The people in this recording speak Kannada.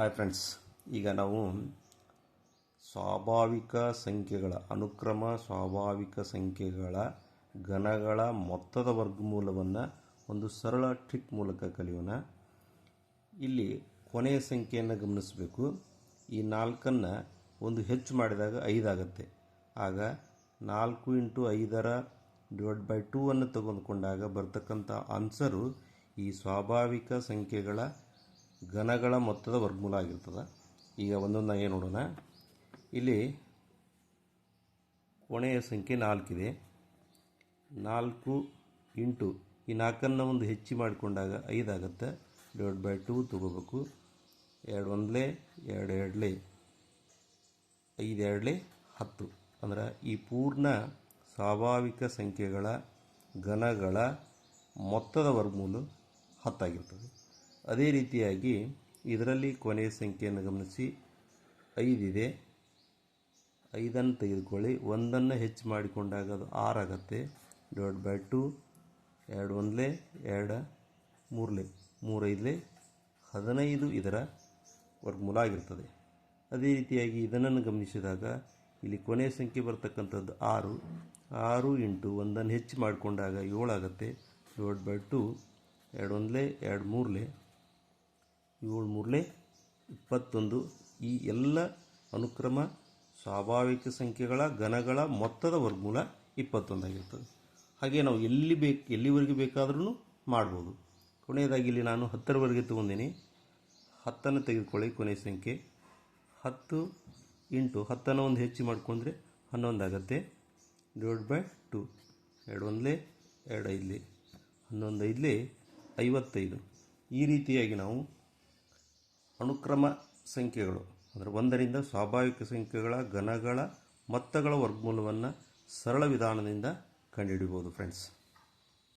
ಹಾಯ್ ಫ್ರೆಂಡ್ಸ್ ಈಗ ನಾವು ಸ್ವಾಭಾವಿಕ ಸಂಖ್ಯೆಗಳ, ಅನುಕ್ರಮ ಸ್ವಾಭಾವಿಕ ಸಂಖ್ಯೆಗಳ ಘನಗಳ ಮೊತ್ತದ ವರ್ಗಮೂಲವನ್ನು ಒಂದು ಸರಳ ಟ್ರಿಕ್ ಮೂಲಕ ಕಲಿಯೋಣ. ಇಲ್ಲಿ ಕೊನೆಯ ಸಂಖ್ಯೆಯನ್ನು ಗಮನಿಸಬೇಕು. ಈ ನಾಲ್ಕನ್ನು ಒಂದು ಹೆಚ್ಚು ಮಾಡಿದಾಗ ಐದಾಗತ್ತೆ ಆಗ ನಾಲ್ಕು ಇಂಟು ಐದರ ಡಿವೈಡ್ ಬೈ ಟೂ ಅನ್ನು ತೆಗೆದುಕೊಂಡಾಗ ಬರ್ತಕ್ಕಂಥ ಆನ್ಸರು ಈ ಸ್ವಾಭಾವಿಕ ಸಂಖ್ಯೆಗಳ ಘನಗಳ ಮೊತ್ತದ ವರ್ಗಮೂಲ ಆಗಿರ್ತದೆ. ಈಗ ಒಂದೊಂದಾಗೆ ನೋಡೋಣ. ಇಲ್ಲಿ ಕೊನೆಯ ಸಂಖ್ಯೆ ನಾಲ್ಕಿದೆ. ನಾಲ್ಕು ಇಂಟು ಈ ನಾಲ್ಕನ್ನು ಒಂದು ಹೆಚ್ಚಿ ಮಾಡಿಕೊಂಡಾಗ ಐದಾಗತ್ತೆ ಡಿವೈಡ್ ಬೈ ಟೂ ತಗೋಬೇಕು. ಎರಡು ಒಂದಲೇ, ಎರಡು ಎರಡಲೇ, ಐದು ಎರಡಲೇ ಹತ್ತು. ಅಂದ್ರೆ ಈ ಪೂರ್ಣ ಸ್ವಾಭಾವಿಕ ಸಂಖ್ಯೆಗಳ ಘನಗಳ ಮೊತ್ತದ ವರ್ಗಮೂಲ ಹತ್ತಾಗಿರ್ತದೆ. ಅದೇ ರೀತಿಯಾಗಿ ಇದರಲ್ಲಿ ಕೊನೆಯ ಸಂಖ್ಯೆಯನ್ನು ಗಮನಿಸಿ. ಐದಿದೆ ಐದನ್ನು ತೆಗೆದುಕೊಳ್ಳಿ. ಒಂದನ್ನು ಹೆಚ್ಚು ಮಾಡಿಕೊಂಡಾಗ ಅದು ಆರಾಗತ್ತೆ ಡಿವೈಡ್ ಬೈ ಟು, ಎರಡು ಒಂದಲೇ, ಎರಡು ಮೂರಲೇ. ಮೂರೈದಲೇ ಹದಿನೈದು ಇದರ ವರ್ಗಮೂಲ ಆಗಿರ್ತದೆ. ಅದೇ ರೀತಿಯಾಗಿ ಇದನ್ನು ಗಮನಿಸಿದಾಗ ಇಲ್ಲಿ ಕೊನೆಯ ಸಂಖ್ಯೆ ಬರ್ತಕ್ಕಂಥದ್ದು ಆರು. ಆರು ಇಂಟು ಒಂದನ್ನು ಹೆಚ್ಚು ಮಾಡಿಕೊಂಡಾಗ ಏಳಾಗತ್ತೆ ಡಿವೈಡ್ ಬೈ ಟು, ಎರಡು ಒಂದಲೇ, ಎರಡು ಮೂರಲೇ. ಏಳು ಮೂರಲೇ ಇಪ್ಪತ್ತೊಂದು ಈ ಎಲ್ಲ ಅನುಕ್ರಮ ಸ್ವಾಭಾವಿಕ ಸಂಖ್ಯೆಗಳ ಘನಗಳ ಮೊತ್ತದ ವರ್ಗಮೂಲ ಇಪ್ಪತ್ತೊಂದಾಗಿರ್ತದೆ. ಹಾಗೆ ನಾವು ಎಲ್ಲಿ ಬೇಕು, ಎಲ್ಲಿವರೆಗೆ ಬೇಕಾದ್ರೂ ಮಾಡ್ಬೋದು. ಕೊನೆಯದಾಗಿ ಇಲ್ಲಿ ನಾನು ಹತ್ತರವರೆಗೆ ತೊಗೊಂಡೀನಿ. ಹತ್ತನ್ನು ತೆಗೆದುಕೊಳ್ಳಿ ಕೊನೆಯ ಸಂಖ್ಯೆ. ಹತ್ತು ಇಂಟು ಹತ್ತನ್ನು ಒಂದು ಹೆಚ್ಚು ಮಾಡಿಕೊಂಡ್ರೆ ಹನ್ನೊಂದು ಆಗುತ್ತೆ. Divide by two. ಎರಡು ಒಂದಲೇ, ಎರಡು ಐದಲೇ. ಹನ್ನೊಂದು ಐದಲೇ ಐವತ್ತೈದು. ಈ ರೀತಿಯಾಗಿ ನಾವು ಅನುಕ್ರಮ ಸಂಖ್ಯೆಗಳು ಅಂದರೆ ಒಂದರಿಂದ ಸ್ವಾಭಾವಿಕ ಸಂಖ್ಯೆಗಳ ಘನಗಳ ಮೊತ್ತಗಳ ವರ್ಗಮೂಲವನ್ನು ಸರಳ ವಿಧಾನದಿಂದ ಕಂಡುಹಿಡಿಬೋದು ಫ್ರೆಂಡ್ಸ್